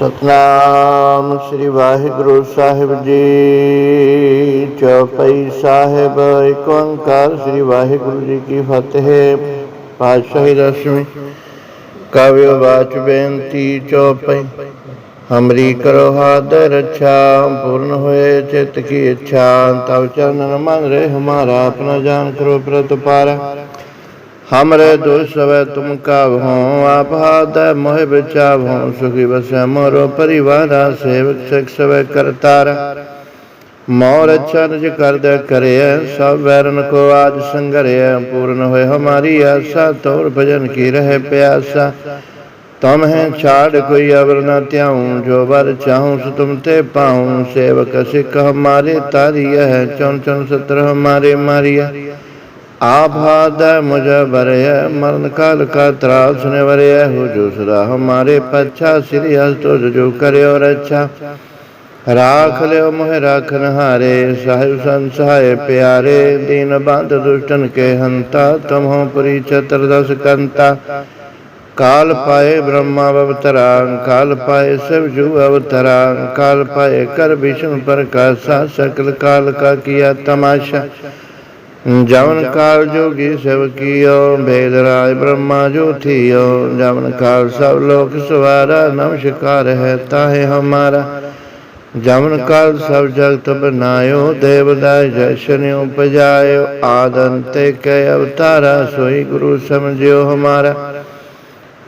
ਸਤਨਾਮ ਸ੍ਰੀ ਵਾਹਿਗੁਰੂ ਸਾਹਿਬ ਜੀ। ਚੌਪਈ ਸਾਹਿਬ ਏਕ ਓੰਕਾਰ ਸ੍ਰੀ ਵਾਹਿਗੁਰੂ ਜੀ ਕੀ ਫਤਿਹ। ਪਾਤਸ਼ਾਹੀ ਰਸਮੀ ਕਾਵਿ ਬਾਚ ਬੇਨਤੀ ਚੌਪਈ। ਹਮਰੀ ਕਰੋ ਹਾਦਰ ਰੱਛਾ ਪੂਰਨ ਹੋਏ ਚਿਤ ਕੀ ਇੱਛਾ। ਤਵ ਚਰਨ ਮੰਨ ਰੇ ਹਮਾਰਾ ਆਪਣਾ ਜਾਨ ਕਰੋ ਪ੍ਰਤਪਾਰ। हमरे दोष सवै तुम काव हो आप हाथ मोह बचाव हो सुखी बसै मोरो परिवार सेवक सिख सवै करतार मोर अच्छा निज कर दे करे सब वैरन को आज संगरे पूर्ण होए हमारी आशा तोर भजन की रहे प्यासा तुम है छाड़ कोई अवर न त्याऊं जो वर चाहूं सो तुम ते पाऊं सेवक सिख हमारे तारी है चौन चौन सत्र हमारे मारिया आप हाथ मुझ भरे मरण काल का त्रास ने वरे हुजूसरा हमारे पच्छा श्री हस्तो जो करे और अच्छा राख ले मोह राखन हारे साहिब संसहाय प्यारे दीन बांध दुष्टन के हंता तुम हो पुरी चतुर्दश कंता काल पाए ब्रह्मा अवतरा काल पाए शिव जू अवतरा काल पाए कर विष्णु प्रकाशा सकल काल का किया तमाशा ਜਵਨ ਕਾਲ ਜੋਗੀ ਸਭ ਕੀਓ, ਭੇਦ ਰਾਜ ਬ੍ਰਹਮਾ ਜੋਥੀਓ ਜਵਨ ਕਾਲ ਸਭ ਲੋਕ ਸਵਾਰਾ, ਨਮਸਕਾਰ ਹੈ ਤਾਹੇ ਹਮਾਰਾ। ਜਮਨ ਕਾਲ ਸਭ ਜਗਤ ਬਨਾਇਓ ਦੇਵਦਾਇ ਜਸ਼ਨਿਉ ਪਜਾਇਓ ਆਦੰਤੇ ਕੈ ਅਵਤਾਰਾ, ਸੋਈ ਗੁਰੂ ਸਮਝਿਓ ਹਮਾਰਾ।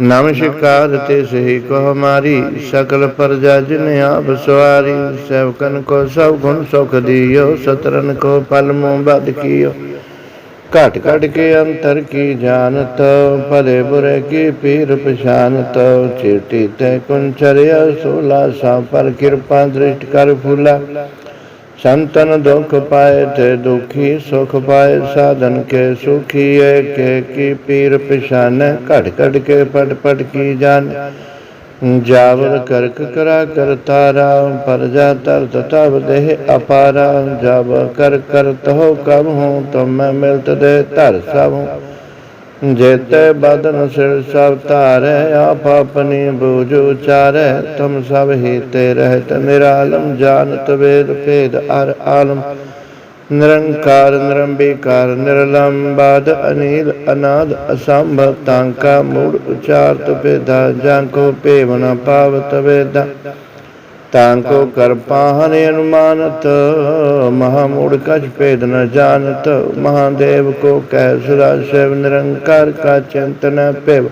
ਨਮਸਕਾਰ ਤੇ ਸਹੀ ਕੋ ਹਮਾਰੀ ਸਕਲ ਪ੍ਰਜਾ ਜਿਨ ਆਪ ਸਵਾਰੀ, ਸੇਵਕਨ ਕੋ ਸਭ ਗੁਣ ਸੁਖ ਦਿਓ, ਸਤਰਨ ਕੋ ਪਲ ਮੋ ਬਦ ਕੀਓ। ਘਟ ਘਟ ਕੇ ਅੰਤਰ ਕੀ ਜਾਣਤ, ਭਲੇ ਬੁਰੇ ਕੀ ਪੀਰ ਪਛਾਨਤ ਚੇਟੀ ਤੇ ਕੁੰਚਰਿਆ ਸੋਲਾ, ਸਾ ਪਰ ਕਿਰਪਾ ਦ੍ਰਿਸ਼ਟ ਕਰ ਫੁਲਾ। ਸੰਤਨ ਦੁਖ ਪਾਏ ਤੇ ਦੁਖੀ ਸੁਖ ਪਾਏ, ਸਾਧਨ ਕੇ ਸੁਖੀ ਏ ਕੇ ਕੀ ਪੀਰ ਪਛਾਨ, ਘੜ ਘੜ ਕੇ ਪਟ ਪਟ ਕੀ ਜਾਣ ਜਾਵਰ ਕਰਕ ਕਰਾ ਕਰਤਾਰਾ ਪਰਜਾ ਤਰ ਤਤਵ ਦੇਹ ਅਪਾਰਾ। ਜਬ ਕਰ ਕਰ ਤਹੁ ਕਬ ਹੂੰ, ਤੁਮ ਮਿਲਤ ਦੇ ਧਰ ਸਭ ਹੂੰ। ਜੇਤੇ ਬਦਨ ਸਿਰ ਸਭ ਧਾਰੈ, ਆਪ ਆਪਣੀ ਬੂਝ ਉਚਾਰੈ, ਤੁਮ ਸਭ ਹੀ ਤੇ ਰਹਿਤ ਨਿਰਾਲਮ, ਜਾਣਤ ਵੇਦ ਭੇਦ ਅਰ ਆਲਮ। ਨਿਰੰਕਾਰ, ਨਿਰੰਬੀਕਾਰ ਨਿਰਲੰਬਾਦ ਅਨੀਲ, ਅਨਾਦ ਅਸੰਭਵ ਤਾਂ ਕਾ ਮੂੜ, ਉਚਾਰਤ, ਭੇਦਾ, ਜਾਂ ਕੋ ਭੇਵ ਨ ਪਾਵਤ ਵੇਦਾ। ਤਾਂ ਕੋ ਕਰਪਾ ਹਰਿ ਅਨੁਮਾਨਤ, ਮਹਾ ਮੂੜ ਕਛ ਭੇਦ ਨ ਜਾਣਤ, ਮਹਾਦੇਵ ਕੋ ਕਹਿ ਸਦਾ ਸੇਵ ਨਿਰੰਕਾਰ ਕਾ ਚਿੰਤਨ ਭੇਵ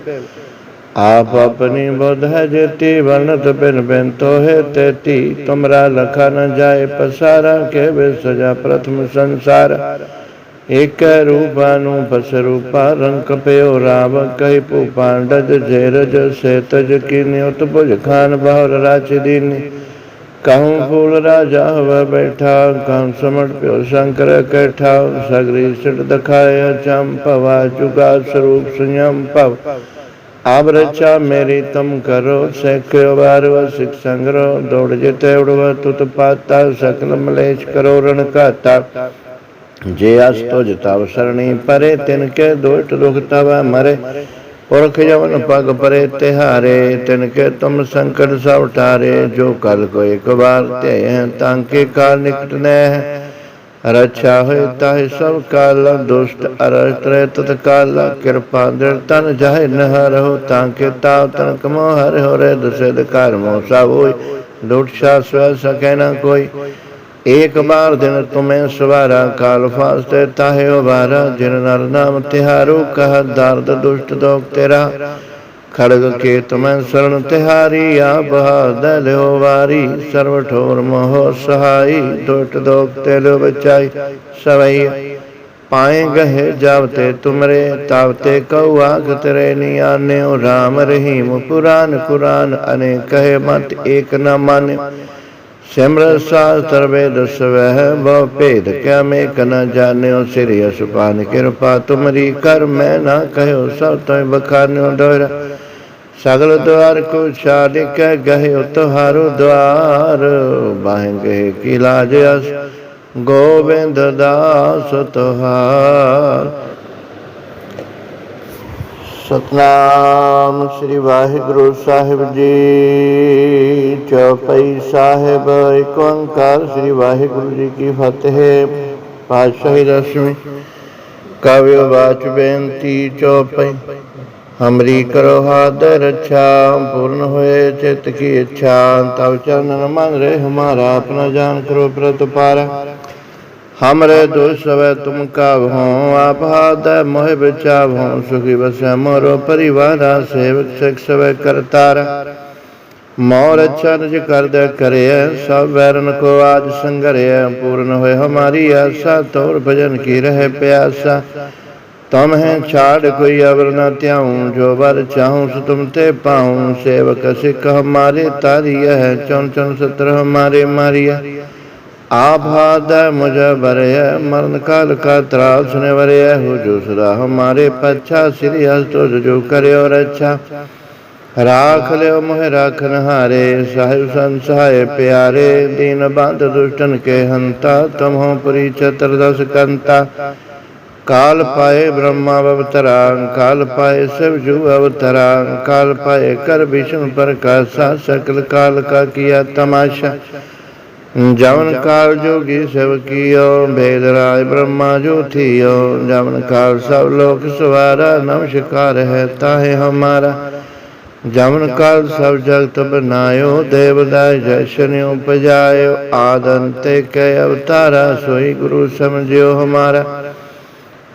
ਆਪ ਆਪਣੀ ਬੁੱਧ ਹੈ ਜੇਤੀ ਵਰਣਤ ਬਿਨ ਬਿਨ ਤੋਹੇ ਤੇਤੀ ਤੁਮਰਾ ਲਖਾ ਨ ਜਾਏ ਪਸਾਰਾ ਕੇ ਵੇ ਸਜਾ ਪ੍ਰਥਮ ਸੰਸਾਰ। ਇਕ ਰੂਪਾ ਨੂੰ ਬਸ ਰੂਪਾ ਰੰਗ ਪਿਓ ਰਾਵ, ਕਹਿ ਭੂਪਾਂਡਜ ਜੇਰਜ ਸੇਤਜ ਕੀ ਨਿਉਤ ਭੁਜ ਖਾਨ, ਬਹੁਰ ਰਾਚ ਦੀਨੀ। ਕਹੂੰ ਫੂਲ ਰਾਜਾ ਹੋਵੇ ਬੈਠਾ ਕਹੂੰ ਸਮੜ ਪਿਓ ਸ਼ੰਕਰ ਕੈਠਾ, ਸਗਰੀ ਸਿਟ ਦਖਾਇ ਅਚੰਮ ਭਵਾ ਚੁਗਾ ਸਰੂਪ ਸੰਯਮ ਭਵ। ਆਬ ਰਚਾ ਮੇਰੀ ਤਮ ਕਰੋ ਸੈਕਿਓ ਵਾਰ ਵਸਿਕ ਸੰਗਰੋ, ਦੌੜ ਜਿਤੇ ਉੜਵ ਤੁਤ ਪਾਤਾ, ਸਕਲ ਮਲੇਸ਼ ਕਰੋ ਰਣ ਘਾਤਾ। ਜੇ ਅਸ ਤੁਜ ਤਵ ਸਰਣੀ ਪਰੇ, ਤਿਨ ਕੇ ਦੁਸ਼ਟ ਦੁਖ ਤਵਾ ਮਰੇ। ਪੁਰਖ ਜਵਨ ਪਗ ਪਰੇ ਤਿਹਾਰੇ, ਤਿਨ ਕੇ ਤੁਮ ਸੰਕਟ ਸਭ ਟਾਰੇ ਜੋ ਕਲ ਕੋ ਇੱਕ ਵਾਰ ਧਿਆਇ ਤਾਂ ਕੇ ਕਾਲ ਨਿਕਟ ਨੈ ਰੱਛਾ ਹੋਇ ਤਾਹਿ ਸਭ ਕਾਲ, ਦੁਸ਼ਟ ਅਰਸ਼ਟ ਰਹਿ ਤਤ ਕਾਲ। ਕਿਰਪਾ ਦਿਰ ਤਨ ਜਾਇ ਨਹ ਰਹੋ ਤਾਂ ਕੇ ਤਾਵ ਤਨ ਕਮੋ ਹਰਿ ਹੋ ਰਹਿ ਦਸੇ ਦਕਾਰ ਮੋ ਸਭ ਹੋਇ ਲੋਟ ਸ਼ਾ ਸਵੈ ਸਕੈ ਨ ਕੋਈ। एक बार दिन तुम्हें सवारा काल फास्ते ताहे उबारा जिन नर नाम तिहारो कह दार्द दुष्ट दोग तेरा खड़ग के तुम्हें शरण तिहारी या बहादल हो वारी सर्व ठोर मोह सहाई दुष्ट दोग तेलो बचाई सवई पाए गहे जावते तुमरे तावते कौआ तेरे नियाने राम रहीम पुराण कुरान अने कहे मत एक न माने ਸਿਮਰਤ ਸਾਧ ਸਰਵੇ ਦਸਵਹਿ ਬਹੁ ਭੇਦ ਕਿਆ ਮੈਂ ਕਨਾ ਜਾਣਿਓ, ਸ੍ਰੀ ਅਸਪਾਨ ਕਿਰਪਾ ਤੁਮਰੀ ਕਰ, ਮੈਂ ਨਾ ਕਹਿਓ ਸਭ ਤੈ ਬਖਾਨਿਓ ਡੋਰ। ਸਗਲ ਦਵਾਰ ਕੋ ਛਾੜ ਕੇ ਗਏ ਤੁਹਾਰੋ ਦਵਾਰ ਬਾਹਗੇ ਕੀ ਲਾਜ ਅਸ, ਗੋਬਿੰਦ ਦਾਸ ਤੁਹਾਰ। ਸਤਨਾਮ ਸ੍ਰੀ ਵਾਹਿਗੁਰੂ ਸਾਹਿਬ ਜੀ। ਚੌਪਈ ਸਾਹਿਬ ਏਕ ਓੰਕਾਰ ਸ੍ਰੀ ਵਾਹਿਗੁਰੂ ਜੀ ਕੀ ਫਤਿਹ। ਪਾਤਸ਼ਾਹੀ ਰਸਮੀ ਕਾਵਿ ਵਾਚ ਬੇਨਤੀ ਚੌਪਈ। ਹਮਰੀ ਕਰੋ ਹਾਦਰ ਰੱਛਾ ਪੂਰਨ ਹੋਏ ਚਿਤ ਕੀ ਇੱਛਾ। ਤਵ ਚਰਨ ਮਨ ਰੇ ਹਮਾਰਾ ਆਪਣਾ ਜਾਨ ਕਰੋ ਪ੍ਰਤਪਾਰ। हमरे दोष सवै तुम काव हो आप हाथ मोह बिचाव हो सुखी बसै मोरो परिवार सेवक सिख सवै करतार मोर अच्छा निज कर दे करे सब वैरन को आज संगरे पूर्ण होए हमारी आशा तोर भजन की रहे प्यासा तुम है छाड़ कोई अवर न त्याऊं जो वर चाहूं सो तुम ते पाऊं सेवक सिख हमारे तारी है चौन चौन सत्र हमारे मारिया आभाद मुझ भरय मरण काल का त्रास ने वरय हो जो सदा हमारे पच्छा श्री हस्तो जो करे और अच्छा राख ले मोह राखन हारे साहिब संसहाय प्यारे दीन बांध दुष्टन के हंता तुम हो पुरी चतुर्दश कंता काल पाए ब्रह्मा अवतरा काल पाए शिव जू अवतरा काल पाए कर विष्णु प्रकाशा सकल काल का किया तमाशा ਜਵਨ ਕਾਲ ਜੋਗੀ ਸਭ ਕੀਓ, ਭੇਦ ਰਾਜ ਬ੍ਰਹਮਾ ਜੋਥੀਓ ਜਵਨ ਕਾਲ ਸਭ ਲੋਕ ਸਵਾਰਾ, ਨਮਸਕਾਰ ਹੈ ਤਾਹੇ ਹਮਾਰਾ। ਜਮਨ ਕਾਲ ਸਭ ਜਗਤ ਬਨਾਇਓ ਦੇਵਦਾਇ ਜਸ਼ਨ ਉਪਜਾਇਓ। ਆਦੰਤੇ ਕੈ ਅਵਤਾਰਾ, ਸੋਈ ਗੁਰੂ ਸਮਝਿਓ ਹਮਾਰਾ।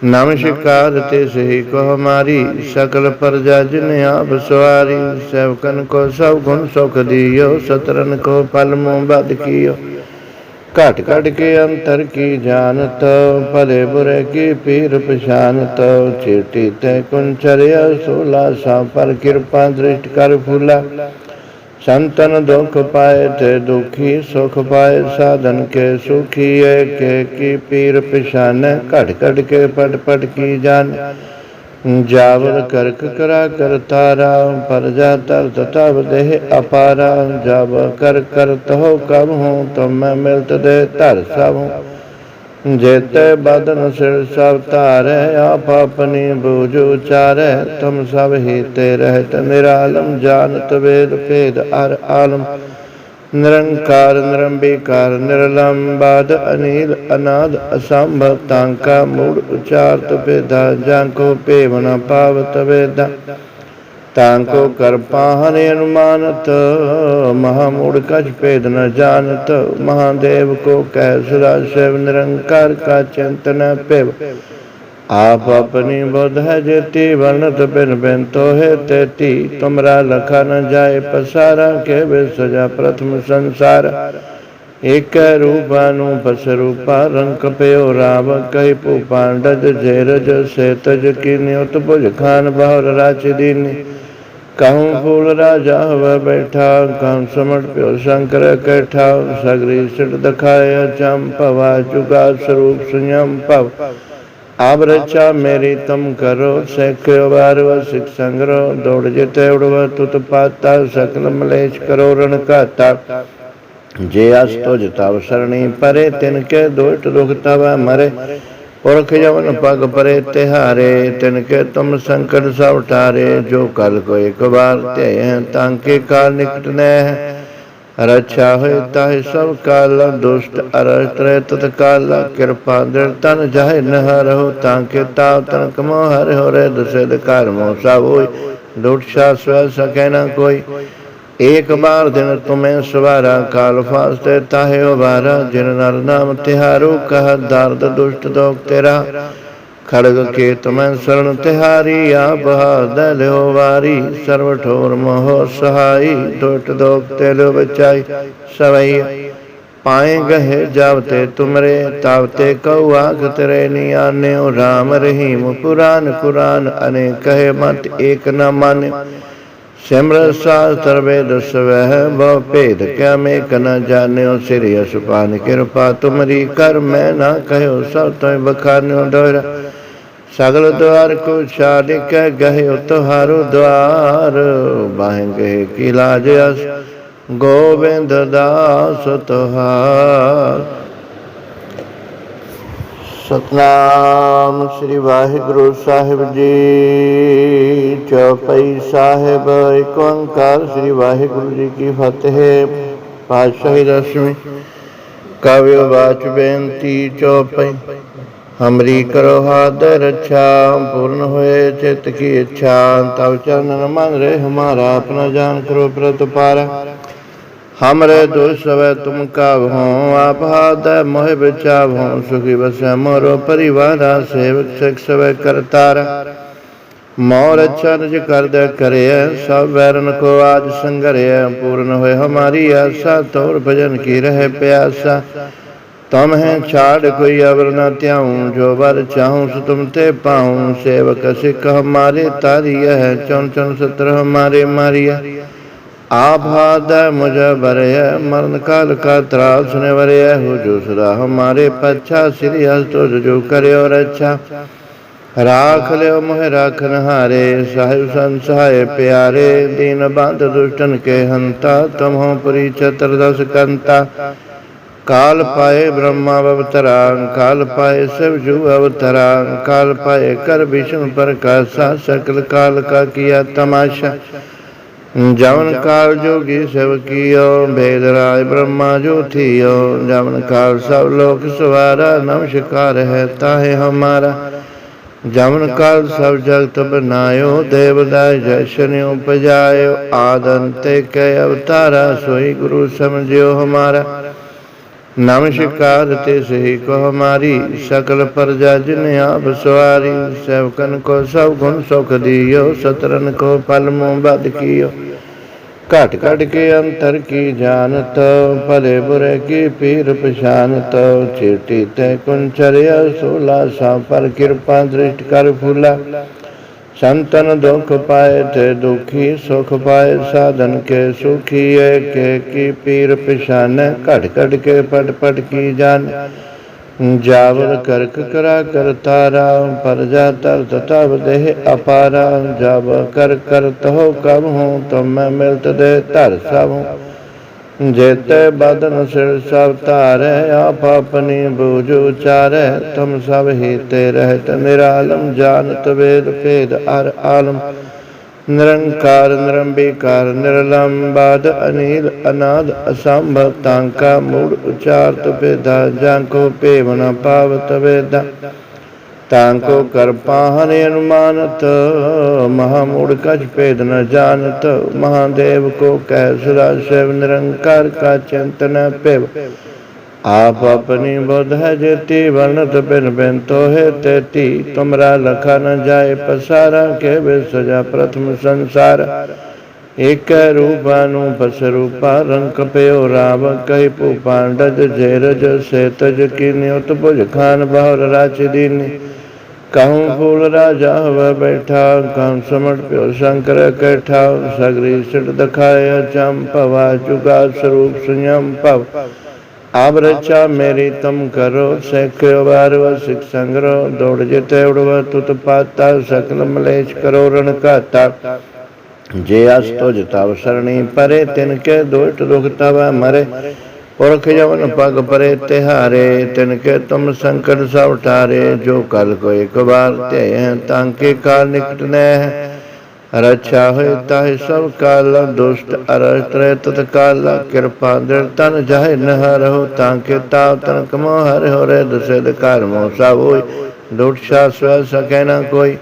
ਨਮਸਕਾਰ ਤੇ ਸਹੀ ਕੋ ਹਮਾਰੀ ਸਕਲ ਪ੍ਰਜਾ ਜਿਨ ਆਪ ਸਵਾਰੀ, ਸੇਵਕਨ ਕੋ ਸਭ ਗੁਣ ਸੁਖ ਦਿਓ, ਸਤਰਨ ਕੋ ਪਲ ਮੋਂ ਬਦ ਕੀਓ। ਘਟ ਘਟ ਕੇ ਅੰਤਰ ਕੀ ਜਾਣਤ, ਭਲੇ ਬੁਰੇ ਕੀ ਪੀਰ ਪਛਾਨਤ ਚੇਟੀ ਤੇ ਕੁੰਚਰਿਆ ਸੋਲਾ, ਸਾ ਪਰ ਕਿਰਪਾ ਦ੍ਰਿਸ਼ਟ ਕਰ ਫੁਲਾ। ਸੰਤਨ ਦੁਖ ਪਾਏ ਤੇ ਦੁਖੀ ਸੁਖ ਪਾਏ, ਸਾਧਨ ਕੇ ਸੁਖੀ ਏ ਕੇ ਕੀ ਪੀਰ ਪਛਾਨ, ਘੜ ਘੜ ਕੇ ਪੜ ਪੜ ਕੀ ਜਾਣ। ਜਾਵਰ ਕਰਕ ਕਰਾ ਕਰਤਾਰਾ ਪਰਜਾ ਤਰ ਤਤਵ ਦੇਹ ਅਪਾਰਾ। ਜਾਵ ਕਰ ਕਰ ਤਹੁ ਕਬ ਹੂੰ, ਤੁਮ ਮਿਲਤ ਦੇ ਧਰ ਸਭ ਹੂੰ। ਜੇਤੇ ਬਦਨ ਸਿਰ ਸਭ ਧਾਰੈ, ਆਪ ਆਪਣੀ ਬੂਝ ਉਚਾਰੈ, ਤੁਮ ਸਭ ਹੀ ਤੇ ਰਹਿਤ ਨਿਰਾਲਮ, ਜਾਣਤ ਵੇਦ ਭੇਦ ਅਰ ਆਲਮ। ਨਿਰੰਕਾਰ, ਨਿਰੰਬੀਕਾਰ ਨਿਰਲੰਬਾਦ ਅਨੀਲ, ਅਨਾਦ, ਅਸੰਭਵ ਤਾਂ ਕਾ ਮੂੜ, ਉਚਾਰਤ, ਭੇਦਾ ਜਾਂ ਕੋ ਭੇਵ ਪਾਵਤ ਵੇਦਾ। ਤਾਂ ਕੋ ਕਰਪਾ ਹਰਿ ਅਨੁਮਾਨਤ, ਮਹਾ ਮੂੜ ਕਛ ਭੇਦ ਨ ਜਾਣਤ, ਮਹਾਦੇਵ ਕੋ ਕਹਿ ਸਦਾ ਸੇਵ ਨਿਰੰਕਾਰ ਕਾ ਚਿੰਤਨ ਭੇਵ ਆਪ ਆਪਣੀ ਬੁੱਧ ਹੈ ਜੇਤੀ ਵਰਨਤ ਬਿਨ ਬਿਨ ਤੋਹੇ ਤੇਤੀ, ਤੁਮਰਾ ਲਖਾ ਨ ਜਾਏ ਪਸਾਰਾ, ਕੇ ਵੇ ਸਜਾ ਪ੍ਰਥਮ ਸੰਸਾਰ। ਇਕ ਰੂਪਾ ਨੂੰ ਬਸ ਰੂਪਾ ਰੰਗ ਪਿਓ ਰਾਵ, ਕਹਿ ਭੂਪਾਂਡਜ ਜੇਰਜ, ਸੇਤਜ ਕੀ ਨਿਉਤ ਭੁਜ ਖਾਨ, ਬਹੁਰ, ਰਾਚ, ਦੀਨੀ। ਕਹੂੰ ਫੂਲ ਰਾਜਾ ਹੋਵੇ ਬੈਠਾ ਕਹੂੰ ਸਮਟ ਪਿਓ ਸ਼ੰਕਰ ਕੈਠਾ, ਸਗਰੀ ਸਿਟ ਦਿਖਾਇਆ ਚੰਮ ਭਵਾ ਚੁਗਾ ਸਰੂਪ ਸੁਨਿਯਮ ਭਵ। ਆਬ ਰਚਾ ਮੇਰੀ ਤਮ ਕਰੋ, ਸੇਖਿਓ ਵਾਰਵ ਸਿਖ ਸੰਗਰੋ, ਦੌੜ ਜਿਤੇ ਉੜਵ, ਤੁਤ ਪਾਤਾ, ਸਕਲ ਮਲੇਸ਼ ਕਰੋ ਰਣ ਘਾਤਾ। ਜੇ ਅਸ ਤੁਜ ਤਵ ਸਰਣੀ ਪਰੇ, ਤਿਨ ਕੇ ਦੁਸ਼ਟ ਦੁਖ ਤਵਾ ਮਰੇ। ਪੁਰਖ ਜਵਨ ਪਗ ਪਰੇ ਤਿਹਾਰੇ, ਤਿਨ ਕੇ ਤੁਮ ਸੰਕਟ ਸਭ ਟਾਰੇ ਜੋ ਕਲ ਕੋ ਇੱਕ ਵਾਰ ਧਿਆਇ ਤਾਂ ਕੇ ਕਾਲ ਨਿਕਟ ਨੈ ਰੱਛਾ ਹੋਇ ਤਾਹਿ ਸਭ ਕਾਲ, ਦੁਸ਼ਟ ਅਰਸ਼ਟ ਰਹਿ ਤਤ ਕਾਲ। ਕਿਰਪਾ ਦਿਲ ਤਨ ਜਾਇ ਨਹ ਰਹੋ ਤਾਂ ਕੇ ਤਾਵ ਤਨ ਕਮੋ ਹਰਿ ਹੋ ਰਹਿ ਦਸੇ ਦੇ ਕਰਮੋ ਸਭ ਹੋਇ ਲੋਟ ਸ਼ਾ ਸਵੈ ਸਕੈ ਨਾ ਕੋਈ। एक बार दिन तुम्हें सवारा काल फास्ते ताहे उबारा जिन नर नाम तिहारो कह दार्द दुष्ट दोग तेरा खड़ग के तुम्हें शरण तिहारी आप दल हो वारी सर्व ठोर मोह सहाई टोट दोग तेलो बचाई सवई पाए गहे जावते तुमरे तावते कौआख तेरे नियाने राम रहीम पुराण कुरान अने कहे मत एक न माने सिमर ਸਿਮਰ ਸਾਸਤਰ ਵੇਦ ਸਵਹਿ ਬਹੁ ਭੇਦ ਕਿਆ ਮੈਂ ਕਨਾ ਜਾਣਿਓ, ਸ੍ਰੀ ਅਸਪਾਨ ਕਿਰਪਾ ਤੁਮਰੀ ਕਰ, ਮੈਂ ਨਾ ਕਹਿਓ ਸਭ ਤੋਇ ਬਖਾਨਿਓ ਡੋਇਰਾ ਸਗਲ ਦੁਆਰ ਕੋ ਛਾੜਿਕ ਗਏ ਤੁਹਾਰੋ ਦੁਆਰ ਬਾਹਗੇ ਕੀ ਲਾਜ ਅਸ, ਗੋਬਿੰਦ ਦਾਸ ਤੁਹਾਰ। ਸਤਨਾਮ ਸ੍ਰੀ ਵਾਹਿਗੁਰੂ ਸਾਹਿਬ ਜੀ। ਚੌਪਈ ਸਾਹਿਬ ਏਕ ਓੰਕਾਰ ਸ੍ਰੀ ਵਾਹਿਗੁਰੂ ਜੀ ਕੀ ਫਤਿਹ। ਪਾਤਸ਼ਾਹੀ ਦਸਵੀਂ ਕਾਵਿ ਵਾਚ ਬੇਨਤੀ ਚੌਪਈ। ਹਮਰੀ ਕਰੋ ਹਾਦ ਰੱਛਾ ਪੂਰਨ ਹੋਏ ਚਿਤ ਕੀ ਇੱਛਾ। ਤਬ ਚਰਨ ਮਨ ਰੇ ਹਮਾਰਾ ਆਪਣਾ ਜਾਨ ਕਰੋ ਪ੍ਰਤਪਾਰ। हमरे दोष सवै तुम का हो आप हाथ मोह बिचाव हो सुखी बसै मोरो परिवारा सेवक सिख सवै करतार मोर अच्छा निज कर दे करे सब वैरन को आज संगरे पूर्ण हुए हमारी आशा तोर भजन की रहे प्यासा तुम है छाड़ कोई अवर न त्याऊं जो बर चाहूं सो तुम ते पाऊं सेवक सिख हमारे तारी है चौन चौन सत्र हमारे मारिया आप हाथ मुझ भरे मरण काल का त्रास ने भरे हो जो सदा हमारे पच्छा श्री हस्तो जो करे और अच्छा राख ले मोह राखन हारे साहिब संसहाय प्यारे दीन बांध दुष्टन के हंता तुम हो पुरी चतुर्दश कंता काल पाए ब्रह्मा अवतरा काल पाए शिव जू अवतरा काल पाए कर विष्णु प्रकाशा सकल काल का किया तमाशा ਜਵਨ ਕਾਲ ਜੋਗੀ ਸਭ ਕੀਓ, ਭੇਦ ਰਾਜ ਬ੍ਰਹਮਾ ਜੋਥੀਓ ਜਵਨ ਕਾਲ ਸਭ ਲੋਕ ਸਵਾਰਾ, ਨਮਸ਼ਕਾਰ ਹੈ ਤਾਹੇ ਹਮਾਰਾ। ਜਮਨ ਕਾਲ ਸਭ ਜਗਤ ਬਨਾਇਓ ਦੇਵਦਾ ਜਸ਼ਨ ਉਪਜਾਇਓ। ਆਦੰਤੇ ਕੈ ਅਵਤਾਰਾ, ਸੋਈ ਗੁਰੂ ਸਮਝਿਓ ਹਮਾਰਾ। ਨਮਸਕਾਰ ਤੇ ਸਹੀ ਕੋ ਹਮਾਰੀ ਸਕਲ ਪ੍ਰਜਾ ਜਿਨ ਆਪ ਸਵਾਰੀ, ਸੇਵਕਨ ਕੋ ਸਭ ਗੁਣ ਸੁਖ ਦਿਓ, ਸਤਰਨ ਕੋ ਫਲ ਮੂੰ ਬਦ ਕੀਓ। ਘਟ ਘਟ ਕੇ ਅੰਤਰ ਕੀ ਜਾਣਤ, ਭਲੇ ਬੁਰੇ ਕੀ ਪੀਰ ਪਛਾਨਤ, ਚੇਟੀ ਤੇ ਕੁੰਚਰਿਆ ਸੋਲਾ ਸਾ ਪਰ ਕਿਰਪਾ ਦ੍ਰਿਸ਼ਟ ਕਰ ਫੁਲਾ। ਸੰਤਨ ਦੁਖ ਪਾਏ ਤੇ ਦੁਖੀ ਸੁਖ ਪਾਏ, ਸਾਧਨ ਕੇ ਸੁਖੀਏ ਕੇ ਕੀ ਪੀਰ ਪਛਾਨੈ, ਘੜ ਘੜ ਕੇ ਪਟ ਪਟ ਕੀ ਜਾਣ। ਜਾਵਰ ਕਰਕ ਕਰਾ ਕਰ ਤਾਰਾ, ਪਰ ਜਾ ਤਰ ਤਤਵ ਦੇਹ ਅਪਾਰਾ। ਜਾਵ ਕਰ ਕਰ ਤਹੁ ਕਮ ਹੂੰ, ਤੁਮ ਮਿਲਤ ਦੇ ਧਰ ਸਭ ਜਿਤ ਬਦਨ ਸਿਰ ਸਭ ਧਾਰੈ, ਆਪ ਆਪਣੀ ਬੂਝ ਉਚਾਰੈ, ਤੁਮ ਸਭ ਹੀ ਤੇ ਰਹਿਤ ਨਿਰਾਲਮ, ਜਾਣਤ ਵੇਦ ਭੇਦ ਅਰ ਆਲਮ। ਨਿਰੰਕਾਰ, ਨਿਰੰਬੀਕਾਰ ਨਿਰਲੰਬਾਦ ਅਨੀਲ, ਅਨਾਦ ਅਸੰਭਵ ਤਾਂ ਕਾ ਮੂੜ, ਉਚਾਰਤ, ਭੇਦਾ, ਜਾਂ ਕੋ ਤਾਂ ਕੋ ਕਰਪਾ ਹਰ ਅਨੁਮਾਨਤ, ਮਹਾ ਮੂੜ ਕਛ ਭੇਦ ਨ ਜਾਣਤ, ਮਹਾਦੇਵ ਕੋ ਕਹਿ ਸਦਾ ਸਿਵ ਨਿਰੰਕਾਰ ਕਾ ਚਿੰਤਨ ਪਿਵ। ਆਪ ਆਪਣੀ ਬੁੱਧ ਹੈ ਜੇਤੀ ਵਰਨਤ ਬਿਨ ਬਿਨ ਤੋਹੇ ਤੇਤੀ, ਤੁਮਰਾ ਲਖਾ ਨ ਜਾਏ ਪਸਾਰਾ ਕੇ ਬਿ ਸਜਾ ਪ੍ਰਥਮ ਸੰਸਾਰ। ਇਕ ਰੂਪਾ ਨੂੰ ਬਸ ਰੂਪਾ ਰੰਗ ਕਪਿਓ ਰਾਵ, ਕਹਿ ਭੂਪਾਂਡਜ ਜੇਰਜ ਸੇਤਜ ਕੀ ਨਿਉਤ ਭੁਜ ਖਾਨ, ਬਹੁਰ ਰਾਚ ਦੀਨੀ। ਕਹੂੰ ਫੂਲ ਰਾਜਾ ਹੋਵੇ ਬੈਠਾ, ਕਹੂੰ ਸਮਟ ਪਿਓ ਸ਼ੰਕਰ ਕੈਠਾ ਸਗਰੀ ਸਿਟ ਦਖਾਇਆ ਚੰ ਭਵਾ ਚੁਗਾ ਸਰੂਪ ਸੁਯੰ ਭਵ। ਆਬ ਰਚਾ ਮੇਰੀ ਤਮ ਕਰੋ, ਸੇਖਿਓ ਵਾਰ ਵਸਿਕ ਸੰਗਰੋ। ਦੌੜ ਜਿਤੇ ਉੜਵ, ਤੁਤ ਪਾਤਾ, ਸਕਲ ਮਲੇਸ਼ ਕਰੋ, ਰਣ ਕਾਤਾ ਜੇ ਅਸ ਤੋ ਜਤਾਵ ਸਰਣੀ ਪਰੇ, ਤਿਨ ਕੇ ਦੋਟ ਦੁਖ ਤਵਾ ਮਰੇ। ਪੁਰਖ ਜਵਨ ਪਗ ਪਰੇ ਤਿਹਾਰੇ, ਤਿਨ ਕੇ ਤੁਮ ਸੰਕਟ ਸਭ ਠਾਰੇ, ਜੋ ਕਲ ਕੋ ਇੱਕ ਵਾਰ ਧਿਐ ਤਾਂ ਕੇ ਕਾਲ ਨਿਕਟ ਨੈ ਰੱਛਾ ਹੋਇ ਤਾਹਿ ਸਭ ਕਾਲ, ਦੁਸ਼ਟ ਅਰਸ਼ਟ ਰਹਿ ਤਤ ਕਾਲ, ਕਿਰਪਾ ਦਿਨ ਤਨ ਜਾਹਿ ਨਹਰਹੁ ਤਾਂ ਕੇ ਤਾਵ ਤਨ ਕਮੋ ਹਰਿ ਹੋ ਰਹਿ ਦਸੇ ਦੇ ਕਰਮੋ ਸਭ ਹੋਇ ਲੋਟ ਸਾ ਸਵੈ ਸਕੈ ਨਾ ਕੋਈ।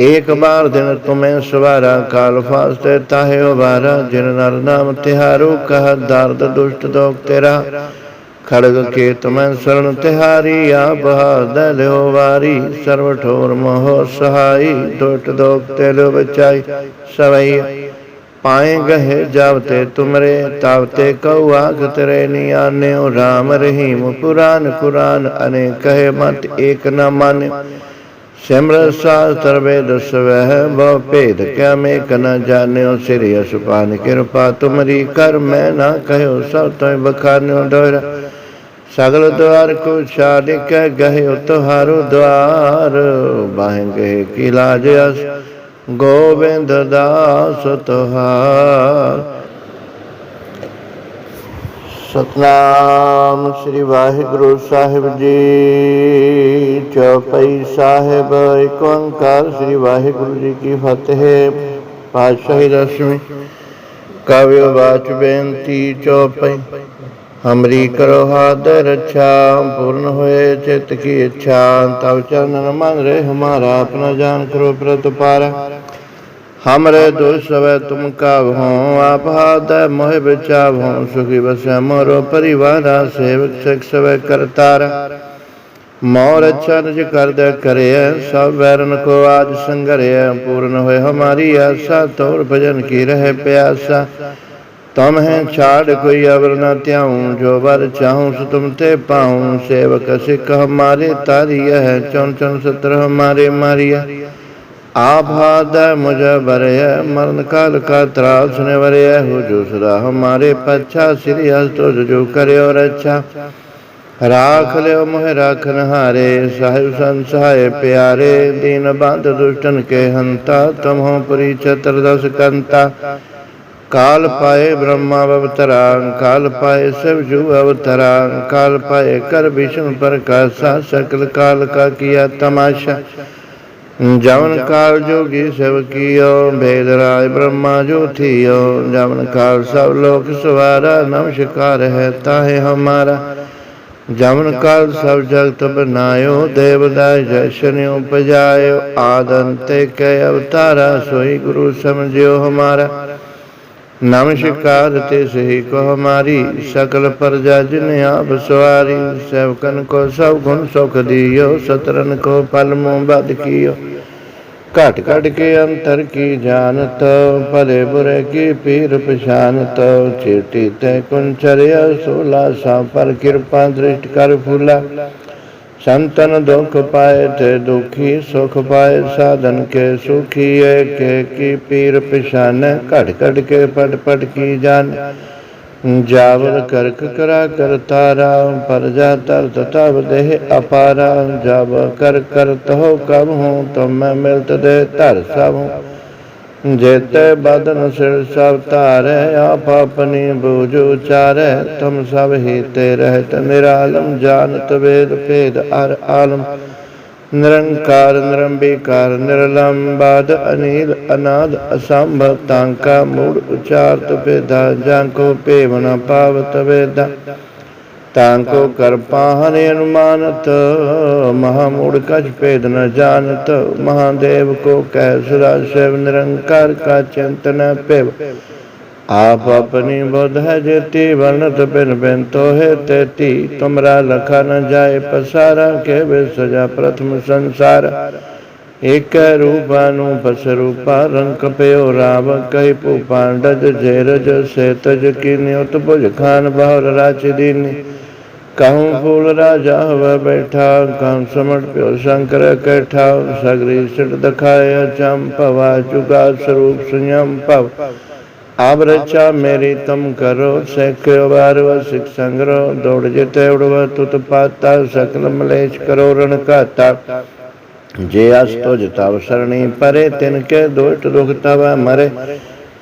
ਏਕ ਬਾਰ ਦਿਨ ਤੁਮੈ ਸਵਾਰਾ, ਕਾਲ ਫਾਸਤੇ ਤਾਹੇ ਉਬਾਰਾ, ਜਿਨ ਨਰ ਨਾਮ ਤਿਹਾਰੂ, ਕਹ ਦਰਦ ਦੁਸ਼ਟ ਦੋਖ ਤੇਰਾ। ਖੜਗ ਕੇ ਤੁਮੈ ਸਰਣ ਤਿਹਾਰੀ, ਆਪ ਹਾਰਦੈ ਲਿਓ ਵਾਰੀ। ਸਰਵ ਠੋਰ ਮੋਹ ਸਹਾਈ, ਦੁਸ਼ਟ ਦੋਖ ਤੇ ਲਿਓ ਬਚਾਈ ਸਵਈ ਪਾਏ ਗਹੇ, ਜਬ ਤੇ ਤੁਮਰੇ, ਤਬ ਤੇ ਕਉ ਆਖ ਤਰੇ ਨਿਆਨਿਓ RAM ਰਹੀਮ ਪੁਰਾਨ, ਕੁਰਾਨ ਅਨੇ ਕਹੇ ਮਤ ਏਕ ਨ ਮਾਨੇ। ਸਿਮਰ ਸਾਸਤਰ ਵੇਦ ਸਵਹਿ ਬਉ ਭੇਦ ਕਿਆ ਮੈਂ ਕਨਾ ਜਾਣਿਓ? ਸ੍ਰੀ ਅਸਪਾਨ ਕਿਰਪਾ ਤੁਮਰੀ ਕਰ, ਮੈਂ ਨਾ ਕਹਿਓ ਸਭ ਤੈ ਬਖਾਨਿਓ ਦੋਇਰਾ ਸਗਲ ਦਵਾਰ ਕੋ ਛਾੜ ਕੇ ਗਏ ਤੁਹਾਰੋ ਦਵਾਰ ਬਾਹੇ ਗਏ ਕੀ ਲਾਜ ਅਸ? ਗੋਬਿੰਦ ਦਾਸ ਤੁਹਾਰ। ਸਤਨਾਮ ਸ੍ਰੀ ਵਾਹਿਗੁਰੂ ਸਾਹਿਬ ਜੀ। ਚੌਪਈ ਸਾਹਿਬ ਏਕ ਓੰਕਾਰ ਸ੍ਰੀ ਵਾਹਿਗੁਰੂ ਜੀ ਕੀ ਫਤਿਹ। ਪਾਤਸ਼ਾਹੀ ਰਸਮੀ ਕਾਵਿ ਵਾਚ ਬੇਨਤੀ ਚੌਪਈ। ਹਮਰੀ ਕਰੋ ਹਾਦ ਰੱਛਾ ਪੂਰਨ ਹੋਏ ਚਿਤ ਕੀ ਇੱਛਾ। ਤਬ ਚਰਨ ਮਨ ਰੇ ਹਮਾਰਾ ਆਪਣਾ ਜਾਨ ਕਰੋ ਪ੍ਰਤਪਾਰ। ਹਮਰੇ ਦੁਖ ਸਵੈ ਤੁਮ ਕਾਵ ਹੋ ਆਪ ਹਾਦ ਮੋਹਿ ਬਚਾਵ ਹੋ ਸੁਖੀ ਬਸੈ ਮੋਰੋ ਮੋਰ ਅੱਛਾ ਨਿਜ ਕਰਦਾ ਕਰਿਆ ਸਭ ਵੈਰਨ ਕੋ ਆਜ ਸੰਗਰਿਆ ਪੂਰਨ ਹੋਏ ਹਮਾਰੀ ਆਸਾ ਤੋਰ ਭਜਨ ਕੀ ਰਹਿ ਪਿਆਸਾ ਤੁਮ ਹੈ ਛਾੜ ਕੋਈ ਅਵਰ ਨ ਧਿਆਉ ਜੋ ਵਰ ਚਾਹੂੰ ਸੋ ਤੁਮ ਤੇ ਪਾਉ ਸੇਵਕ ਸਿੱਖ ਹਮਾਰੇ ਤਾਰੀਆ ਹੈ ਚੌਨ ਚੌਨ ਸਤਰ ਹਮਾਰੇ ਮਾਰੀਆ ਆਪ ਹਾਦ ਮੁਝ ਬਰਿਆ ਮਰਨ ਕਾਲ ਕਾ ਤਰਾਸ ਨੇ ਵਰਿਆ ਹੋ ਜੋ ਸਦਾ ਹਮਾਰੇ ਪਛਾ, ਸ੍ਰੀ ਹਸਤੋ ਜੋ ਕਰਿਓ ਰੱਛਾ। ਰਾਖ ਲਿਓ ਮੋਹਿ ਰਾਖਨ ਹਾਰੇ ਸਾਹਿਬ ਸੰਸਾਏ ਪਿਆਰੇ, ਦੀਨ ਬੰਦ ਦੁਸ਼ਟਨ ਕੇ ਹੰਤਾ, ਤਮਹੁ ਪਰੀ ਚਤਰ ਦਸ ਕੰਤਾ। ਕਾਲ ਪਾਏ ਬ੍ਰਹਮਾ ਅਵਤਰਾ ਕਾਲ ਪਾਏ ਸਭ ਜੂ ਅਵਤਰਾ ਕਾਲ ਪਾਏ ਕਰ ਵਿਸ਼ਨ ਪ੍ਰਕਾਸ਼ਾ ਸਕਲ ਕਾਲ ਕਾ ਕੀਆ ਤਮਾਸ਼ਾ। ਜਵਨ ਕਾਲ ਜੋਗੀ ਸਭ ਕੀਓ, ਭੇਦ ਰਾਜ ਬ੍ਰਹਮਾ ਜੋ ਥੀਓ ਜਵਨ ਕਾਲ ਸਭ ਲੋਕ ਸਵਾਰਾ, ਨਮਸਕਾਰ ਹੈ ਤਾਹੇ ਹਮਾਰਾ। ਜਮਨ ਕਾਲ ਸਭ ਜਗਤ ਬਨਾਇਓ ਦੇਵਦਾਇ ਜਸ਼ਨ ਉਪਜਾਇਓ। ਆਦੰਤੇ ਕੈ ਅਵਤਾਰਾ, ਸੋਈ ਗੁਰੂ ਸਮਝਿਓ ਹਮਾਰਾ। ਨਮਸਕਾਰ ਤੇ ਸਹੀ ਕੋ ਹਮਾਰੀ ਸਕਲ ਪ੍ਰਜਾ ਜਿਨ ਆਪ ਸਵਾਰੀ, ਸੇਵਕਨ ਕੋ ਸਭ ਗੁਣ ਸੁਖ ਦਿਓ, ਸਤਰਨ ਕੋ ਪਲ ਮੋਹ ਬਦ ਕੀਓ। ਘਟ ਘਟ ਕੇ ਅੰਤਰ ਕੀ ਜਾਣਤ, ਭਲੇ ਬੁਰੇ ਕੀ ਪੀਰ ਪਛਾਨਤ ਚੇਟੀ ਤੇ ਕੁੰਚਰਿਆ ਸੋਲਾ ਸਾ ਪਰ ਕਿਰਪਾ ਦ੍ਰਿਸ਼ਟ ਕਰ ਫੁਲਾ। ਸੰਤਨ ਦੁਖ ਪਾਏ ਤੇ ਦੁਖੀ ਸੁਖ ਪਾਏ, ਸਾਧਨ ਕੇ ਸੁਖੀ ਏ ਕੇ ਕੀ ਪੀਰ ਪਛਾਨ ਘਟ ਘਟ ਕੇ ਪਟ ਪਟ ਕੀ ਜਾਣ ਜਾਵਰ ਕਰਕ ਕਰਾ ਕਰ ਤਾਰਾ ਪਰਜਾ ਤਰ ਤਤਵ ਦੇਹ ਅਪਾਰਾ ਜਾਵ ਕਰ ਕਰਤ ਹੋ ਕਬ ਹੂੰ, ਤੁਮ ਮੈਂ ਮਿਲਤ ਦੇ ਧਰ ਸਭ ਹੂੰ। ਜੇਤੇ ਬਦਨ ਸਿਰ ਸਭ ਧਾਰੈ, ਆਪ ਆਪਣੀ ਬੂਝ ਉਚਾਰੈ, ਤੁਮ ਸਭ ਹੀ ਤੇ ਰਹਿਤ ਨਿਰਾਲਮ, ਜਾਣਤ ਵੇਦ ਭੇਦ ਅਰ ਆਲਮ। ਨਿਰੰਕਾਰ, ਨਿਰੰਬੀਕਾਰ ਨਿਰਲੰਬਾਦ ਅਨੀਲ, ਅਨਾਦ ਅਸੰਭਵ ਤਾਂਕਾ, ਮੂੜ, ਉਚਾਰਤ, ਭੇਦਾ, ਜਾਂ ਕੋ ਭੇਵ ਨ ਪਾਵਤ ਵੇਦਾ। ਤਾਂਕੋ ਕਰਪਾ ਹਰਿ ਅਨੁਮਾਨਤ, ਮਹਾ ਮੂੜ ਕਛ ਭੇਦ ਨ ਜਾਣਤ, ਮਹਾਦੇਵ ਕੋ ਕਹਿ ਸਦਾ ਸਿਵ ਨਿਰੰਕਾਰ ਕਾ ਚਿੰਤਨ ਭਿਵ ਆਪ ਆਪਣੀ ਬੁੱਧ ਹੈ ਜੇਤੀ ਵਰਨਤ ਬਿਨ ਬਿਨ ਤੋਹੇ ਤੇਤੀ, ਤੁਮਰਾ ਲਖਾ ਨ ਜਾਏ ਪਸਾਰਾ, ਕੇ ਵੇ ਸਜਾ ਪ੍ਰਥਮ ਸੰਸਾਰ। ਇਕ ਰੂਪਾ ਨੂੰ ਪਸ ਰੂਪਾ ਰੰਗ ਪਿਓ ਰਾਵ, ਕਹੀ ਭੂ ਪਾਂਡਜ ਜੇ ਰਜ ਸੇ ਤਜ ਕੀਨੀ ਉਤ ਭੁਜ ਖਾਨ ਬਹੁਰ ਰਾਚ ਦੀਨੀ। ਕਹੂੰ ਫੂਲ ਰਾਜਾ ਹੋਵੇ ਬੈਠਾ, ਕਹੂੰ ਸਮਟ ਪਿਓ ਸ਼ੰਕਰ ਕੈਠਾ, ਸਗਰੀ ਸਿਟ ਦਿਖਾਏ ਚੰਪਵਾ ਜੁਗਾ ਸਰੂਪ ਸੰਯਮ ਭਵ। ਆਬ ਰਚਾ ਮੇਰੀ ਤੁਮ ਕਰੋ ਸੇਖਿਓ ਵਾਰਵ ਸਿਖ ਸੰਗਰੋ, ਦੌੜ ਜਿਤੇ ਜੇ ਅਸ ਤੁਜ ਤਵ ਸਰਣੀ ਪਰੇ, ਤਿਨ ਕੇ ਦੋਟ ਦੁਖ ਤਵ ਮਰੇ।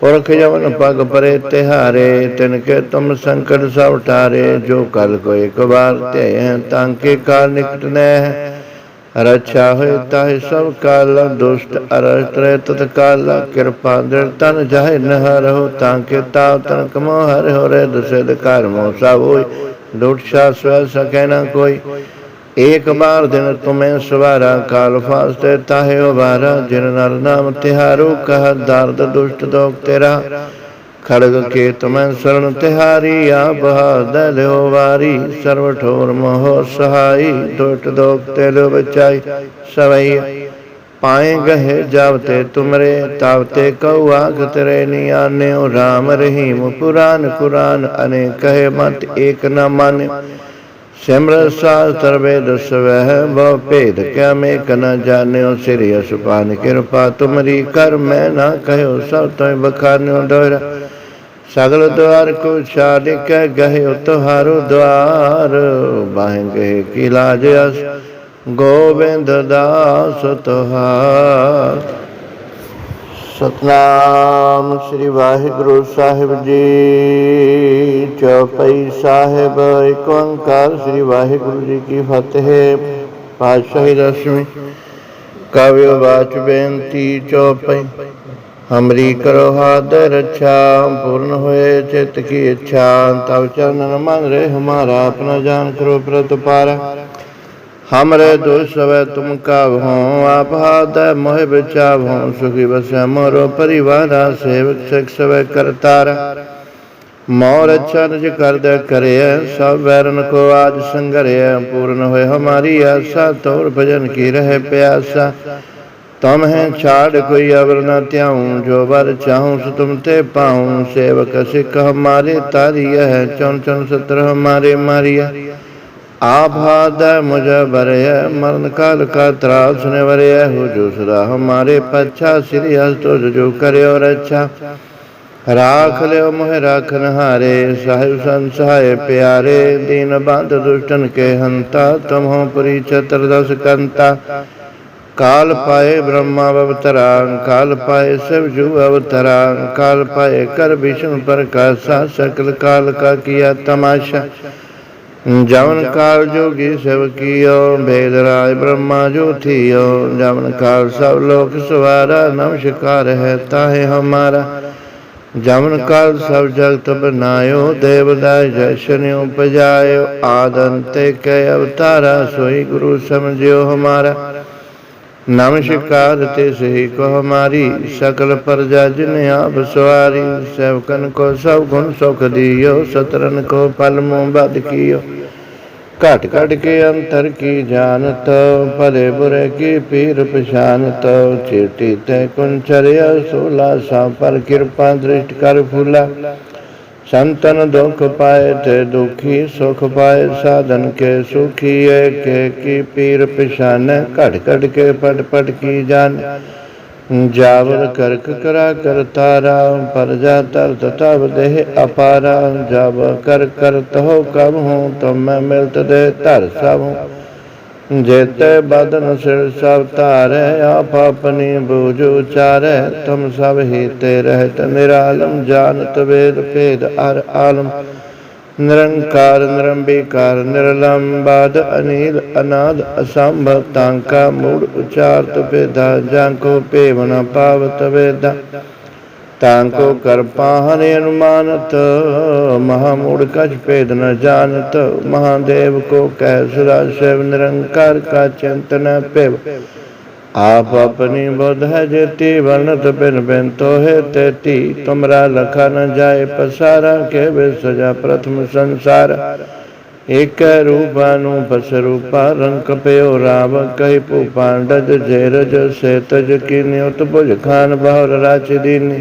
ਪੁਰਖ ਜਵਨ ਪਗ ਪਰੇ, ਤਿਹਾਰੇ, ਤਿਨ ਕੇ ਤੁਮ ਸੰਕਟ ਸਭ ਟਾਰੇ ਜੋ ਕਲ ਕੋ ਇੱਕ ਵਾਰ ਧਿਐ ਤਾਂ ਕੇ ਕਾਲ ਨਿਕਟ ਨੈ ਰਛਾ ਹੋਏ ਤਾਹਿ ਸਭ ਕਾਲ, ਦੁਸ਼ਟ ਅਰਸਤ ਰਹਿ ਤਤ ਕਾਲ। ਕਿਰਪਾ ਦਿਲ ਤਨ ਜਾਹਿ ਨ ਤਾਂ ਕੇ ਤਾਵ ਤਨ ਕਮੋ ਹਰਿ ਹੋ ਰੇ ਦਸਦ ਘਰ ਮੋ ਸਭ ਹੋਈ ਲੁਟ ਸ਼ਾ ਸਵੈ ਸਕੈ ਨ ਕੋਈ। ਏਕ ਬਾਰ ਦਿਨ ਤੁਮੇ ਸਵਾਰਾ ਕਾਲ ਫਾਸਤੇ ਤਾਹੇ ਉਬਾਰਾ, ਜਿਨ ਨਰ ਨਾਮ ਤਿਹਾਰੋ, ਕਹ ਦਰਦ ਦੁਸ਼ਟ ਦੋਖ ਤੇਰਾ। ਖੜਗ ਕੇ ਤੁਮੈ ਸਰਣ ਤਿਹਾਰੀ ਆ ਬਹਾਦ ਲਿਓ ਵਾਰੀ। ਸਰਵ ਠੋਰ ਮੋਹ ਸਹਾਈ, ਦੁਸ਼ਟ ਦੋਖ ਤੇ ਲੋ ਬਚਾਈ ਸਵਈ ਪਾਏ ਗਹਿ ਜਬ ਤੇ ਤੁਮਰੇ, ਤਬ ਤੇ ਕਉ ਆਖ ਤੇਰੇ ਨਿਆਨਿਓ RAM ਰਹੀਮ ਪੁਰਾਨ ਕੁਰਾਨ ਅਨੇ ਕਹੇ ਮਤ ਏਕ ਨਾ ਮਾਨੇ। ਸਿਮਰ ਸਾਸਤਰ ਵੇਦ ਸਵਹਿ ਬਹੁ ਭੇਦ ਕਿਆ ਮੈਂ ਕਨਾ ਜਾਣਿਓ, ਸ੍ਰੀ ਅਸੁਪਾਨ ਕਿਰਪਾ ਤੁਮਰੀ ਕਰ, ਮੈਂ ਨਾ ਕਹਿਓ ਸਭ ਤੈ ਬਖਾਨਿਓ ਦੋਰਾ ਸਗਲ ਦਵਾਰ ਕੋ ਛਾੜ ਕੇ ਗਹਿਓ ਤੁਹਾਰੋ ਦਵਾਰ ਬਾਹੰਗੇ ਕੀ ਲਾਜ ਅਸ, ਗੋਬਿੰਦ ਦਾਸ ਤੁਹਾਰ। ਸਤਨਾਮ ਸ੍ਰੀ ਵਾਹਿਗੁਰੂ ਸਾਹਿਬ ਜੀ, ਚੌਪਈ ਸਾਹਿਬ ਏਕ ਓੰਕਾਰ ਸ੍ਰੀ ਵਾਹਿਗੁਰੂ ਜੀ ਕੀ ਫਤਿਹ। ਪਾਤਸ਼ਾਹੀ ਰਸਮੀ ਕਾਵਿਓ ਬਾਚ ਬੇਨਤੀ, ਚੋਪਈ। ਹਮਰੀ ਕਰੋ ਹਾਦ ਰੱਛਾ, ਪੂਰਨ ਹੋਏ ਚਿਤ ਕੀ ਇੱਛਾ। ਤਬ ਚਰਨ ਮਨ ਰੇ ਹਮਾਰਾ ਆਪਣਾ ਜਾਨ ਕਰੋ ਪ੍ਰਤਪਾਰ। ਹਮਰੇ ਦੋਸ਼ ਸਵੈ ਤੁਮ ਕਾਵ ਹੋ ਆਪ ਹਾਦ ਮੋਹਿ ਵਿਚਾਵ ਹੋ ਸੁਖੀ ਬਸੈ ਮੋਰੋ ਪਰਿਵਾਰਾ ਸੇਵਕ ਸਿਖ ਸਵੈ ਕਰਤਾਰ ਮੋਰ ਕਰਿਆ ਸਭ ਵੈਰਨ ਕੋ ਆਜ ਸੰਗਰਿਆ ਪੂਰਨ ਹੋਏ ਹਮਾਰੀ ਆਸਾ ਤੋਰ ਭਜਨ ਕੀ ਰਹਿ ਪਿਆਸਾ ਤਮ ਹੈ ਛਾੜ ਕੋਈ ਅਵਰ ਨ ਧਿਆਉ ਜੋ ਵਰ ਚਾਹੂੰ ਸੋ ਤੁਮ ਤੇ ਪਾਉ ਸੇਵਕ ਸਿੱਖ ਹਮਾਰੇ ਤਾਰੀਆ ਹੈ ਚੌਨ ਚੌਨ ਸਤਰ ਹਮਾਰੇ ਮਾਰੀਆ ਆਪ ਹਾਦ ਮੁਝ ਬਰਿਆ ਮਰਨ ਕਾਲ ਕਾ ਤਰਾਸ ਨੇ ਵਰਿਆ ਹੋ ਜੋ ਸਦਾ ਹਮਾਰੇ ਪਛਾ, ਸ੍ਰੀ ਹਸਤੋ ਜੋ ਕਰਿਓ ਰੱਛਾ। ਰਾਖ ਲਿਓ ਮੋਹਿ ਰਾਖਨ ਹਾਰੇ ਸਾਹਿਬ ਸੰਸਾਏ ਪਿਆਰੇ, ਦੀਨ ਬੰਧ ਦੁਸ਼ਟਨ ਕੇ ਹੰਤਾ, ਤੁਮਹੁ ਪਰੀ ਚਤਰ ਦਸ ਕੰਤਾ। ਕਾਲ ਪਾਏ ਬ੍ਰਹਮਾ ਅਵਤਰਾ, ਕਾਲ ਪਾਏ ਸਭ ਜੂ ਅਵਤਰਾ, ਕਾਲ ਪਾਏ ਕਰ ਵਿਸ਼ਨ ਪ੍ਰਕਾਸ਼ਾ ਸਕਲ ਕਾਲ ਕਾ ਕੀਆ ਤਮਾਸ਼ਾ। ਜਵਨ ਕਾਲ ਜੋਗੀ ਸਭ ਕੀਓ, ਭੇਦ ਰਾਜ ਬ੍ਰਹਮਾ ਜੋ ਥੀਓ ਜਵਨ ਕਾਲ ਸਭ ਲੋਕ ਸਵਾਰਾ, ਨਮਸਕਾਰ ਹੈ ਤਾਹੇ ਹਮਾਰਾ। ਜਮਨ ਕਾਲ ਸਭ ਜਗਤ ਬਨਾਇਓ ਦੇਵਦਾਇ ਜਸ਼ਨ ਉਪਜਾਇਓ। ਆਦੰਤੇ ਕੈ ਅਵਤਾਰਾ, ਸੋਈ ਗੁਰੂ ਸਮਝਿਓ ਹਮਾਰਾ। ਨਮਸਕਾਰ ਤੇ ਸਹੀ ਕੋ ਹਮਾਰੀ ਸਕਲ ਪ੍ਰਜਾ ਜਿਨ ਆਪ ਸਵਾਰੀ, ਸੇਵਕਨ ਕੋ ਸਭ ਗੁਣ ਸੁਖ ਦਿਓ, ਸਤਰਨ ਕੋ ਪਲ ਮੋਹ ਬਦ ਕੀਓ। ਘਟ ਘਟ ਕੇ ਅੰਤਰ ਕੀ ਜਾਣਤ, ਭਲੇ ਬੁਰੇ ਕੀ ਪੀਰ ਪਛਾਨਤ, ਚੇਟੀ ਤੈ ਕੁੰਚਰਿਆ ਸੋਲਾ ਸਾ ਪਰ ਕਿਰਪਾ ਦ੍ਰਿਸ਼ਟ ਕਰ ਫੁਲਾ। ਸੰਤਨ ਦੁਖ ਪਾਏ ਤੇ ਦੁਖੀ ਸੁਖ ਪਾਏ, ਸਾਧਨ ਕੇ ਸੁਖੀਏ ਕੇ ਕੀ ਪੀਰ ਪਛਾਨ ਘਟ ਘਟ ਕੇ ਪਟ ਪਟ ਕੀ ਜਾਨ। ਜਾਵਰ ਕਰਕ ਕਰਾ ਕਰ ਤਾਰਾ ਪਰਜਾ ਤਰ ਤਤਵ ਦੇਹ ਅਪਾਰਾ। ਜਾਵ ਕਰ ਕਰਤ ਹੋ ਕਬ ਹੂੰ, ਤੁਮ ਮੈਂ ਮਿਲਤ ਦੇ ਧਰ ਸਭ ਜੇਤੇ ਬਦਨ ਸਿਰ ਸਭ ਧਾਰੈ, ਆਪ ਆਪਣੀ ਬੂਝ ਉਚਾਰੈ, ਤੁਮ ਸਭ ਹੀ ਤੇ ਰਹਿਤ ਨਿਰਾਲਮ, ਜਾਣਤ ਵੇਦ ਭੇਦ ਅਰ ਆਲਮ। ਨਿਰੰਕਾਰ, ਨਿਰੰਬੀਕਾਰ ਨਿਰਲੰਬਾਦ ਅਨੀਲ, ਅਨਾਦ, ਅਸੰਭ, ਤਾਂਕਾ, ਮੂੜ, ਉਚਾਰਤ, ਭੇਦਾ, ਜਾਂ ਕੋ ਭੇਵ ਨ ਪਾਵਤ ਵੇਦਾ। ਤਾਂ ਕੋ ਕਰਪਾ ਹਰਿ ਅਨੁਮਾਨਤ, ਮਹਾ ਮੂੜ ਕਛ ਭੇਦ ਨ ਜਾਣਤ, ਮਹਾਦੇਵ ਕੋ ਕਹਿ ਸਦਾ ਸਿਵ ਨਿਰੰਕਾਰ ਕਾ ਚਿੰਤਨ ਭਿਵ ਆਪ ਆਪਣੀ ਬੁੱਧ ਹੈ ਜੇਤੀ ਵਰਨਤ ਬਿਨ ਬਿਨ ਤੋਹਿ ਤੇਤੀ ਤੁਮਰਾ ਲਖਾ ਨ ਜਾਏ ਪਸਾਰਾ, ਕੇ ਵੇ ਸਜਾ ਪ੍ਰਥਮ ਸੰਸਾਰ। ਏਕ ਰੂਪਾਨੂੰ ਨੂੰ ਪਸ ਰੂਪਾ ਰੰਗ ਪਿਓ ਰਾਮ ਕਹਿ ਭੂ ਪਾਂਡਜ ਜੇ ਰਜ ਸੇ ਉਤ ਭੁਜ ਖਾਨ, ਬਹੁਰ ਰਾਚ ਦੀਨੀ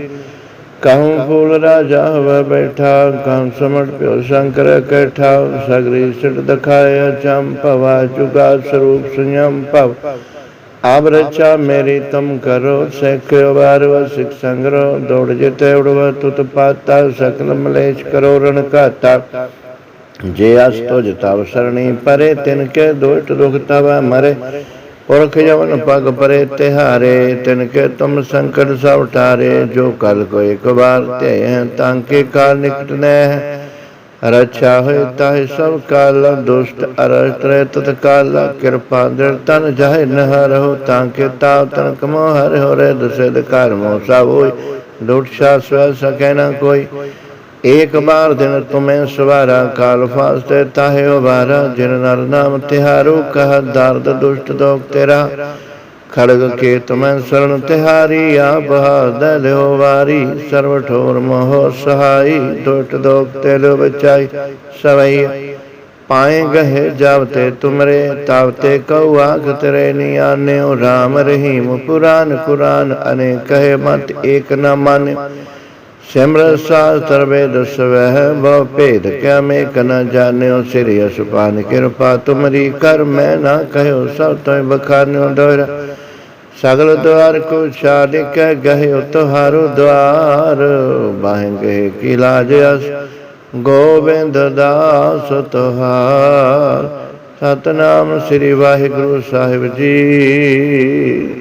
ਕਹੂੰ ਫੂਲ ਰਾਜਾ ਹੋਵੇ ਬੈਠਾ, ਕਹੂੰ ਸਮਟ ਪਿਓ ਸ਼ੰਕਰ ਕੈਠਾ, ਸਗਰੀ ਸਿਟ ਦਿਖਾਇਆ ਚੰਪਵਾ ਜੁਗਾ ਸਰੂਪ ਸੰਯਮ ਭਵ। ਆਬ ਰਚਾ ਮੇਰੀ ਤਮ ਕਰੋ, ਸਿੱਖ ਵਾਰਵ ਸਿੱਖ ਸੰਗਰੋ, ਦੌੜ ਜਿਤੇ ਉੜਵ, ਤੁਤ ਪਾਤਾ, ਸਕਲ ਮਲੇਸ਼ ਕਰੋ, ਰਣ ਘਾਤਾ। ਜੇ ਅਸ ਤੁਜ ਤਵ ਸਰਣੀ ਪਰੇ, ਤਿਨ ਕੇ ਦੋਟ ਦੁਖ ਤਵ ਮਰੇ। ਪੁਰਖ ਜਵਨ ਪਗ ਪਰੇ ਤਿਹਾਰੇ, ਤਿਨ ਕੇ ਤੁਮ ਸੰਕਟ ਸਭ ਟਾਰੇ ਜੋ ਕਲ ਕੋ ਇੱਕ ਵਾਰ ਧਿਐ ਤਾਂ ਕੇ ਕਾਲ ਨਿਕਟ ਨੈ ਰਛਾ ਹੋਇ ਤਾਹਿ ਸਭ ਕਾਲ, ਦੁਸ਼ਟ ਅਰਸਤ ਰਹਿ ਤਤ ਕਾਲ। ਕਿਰਪਾ ਦਰ ਤਨ ਜਾਹਿ ਨ ਹਰਹੁ ਤਾਂ ਕੇ ਤਾਵ ਤਨ ਕਮੋ ਹਰਿ ਹੋ ਰੇ ਦਸਦ ਘਰ ਮੋ ਸਭ ਹੋਇ। ਲੁਟ ਛਾ ਸਵੈ ਸਕੈ ਨ ਕੋਈ। ਏਕ ਬਾਰ ਦਿਨ ਤੁਮੈ ਸਵਾਰਾ ਕਾਲ ਫਾਸਤੇ ਤਾਹੇ ਉਬਾਰਾ, ਜਿਨ ਨਰ ਨਾਮ ਤਿਹਾਰੂ, ਕਹ ਦਰਦ ਦੁਸ਼ਟ ਦੋਖ ਤੇਰਾ। ਖੜਗ ਕੇ ਤੁਮੈ ਸਰਣ ਤਿਹਾਰੀ, ਆਪ ਹਾਦ ਲਿਓ ਵਾਰੀ। ਸਰਵ ਠੋਰ ਮੋਹ ਸਹਾਈ, ਦੁਸ਼ਟ ਦੋਖ ਤੇ ਲੋ ਬਚਾਈ। ਸਵਈ ਪਾਏ ਗਹਿ ਜਾਵਤੇ ਤੁਮਰੇ ਤਾਵਤੇ ਕਉ ਆਖ ਤਰੇ ਨਿਆਨਿਓ ਰਾਮ ਰਹੀਮ ਪੁਰਾਨ ਕੁਰਾਨ ਅਨੇ ਕਹੇ ਮਤ ਏਕ ਨਾ ਮਾਨਿ। ਸਿਮਰ ਸਾਸਤਰ ਵੇਦ ਸਵਹਿ, ਬਹੁ ਭੇਦ ਕਿਆ ਮੈਂ ਕਨਾ ਜਾਣਿਓ, ਸ੍ਰੀ ਅਸਪਾਨ ਕਿਰਪਾ ਤੁਮਰੀ ਕਰ, ਮੈਂ ਨਾ ਕਹਿਓ ਸਭ ਤੋਇ ਬਖਾਨਿਓ ਦੋਰਾ ਸਗਲ ਦਵਾਰ ਕੋ ਛਾੜ ਕੇ ਗਏ ਤੁਹਾਰੋ ਦਵਾਰ ਬਾਹੰਗੇ ਕੀ ਲਾਜ ਅਸ, ਗੋਬਿੰਦ ਦਾਸ ਤੁਹਾਰ। ਸਤਨਾਮ ਸ੍ਰੀ ਵਾਹਿਗੁਰੂ ਸਾਹਿਬ ਜੀ।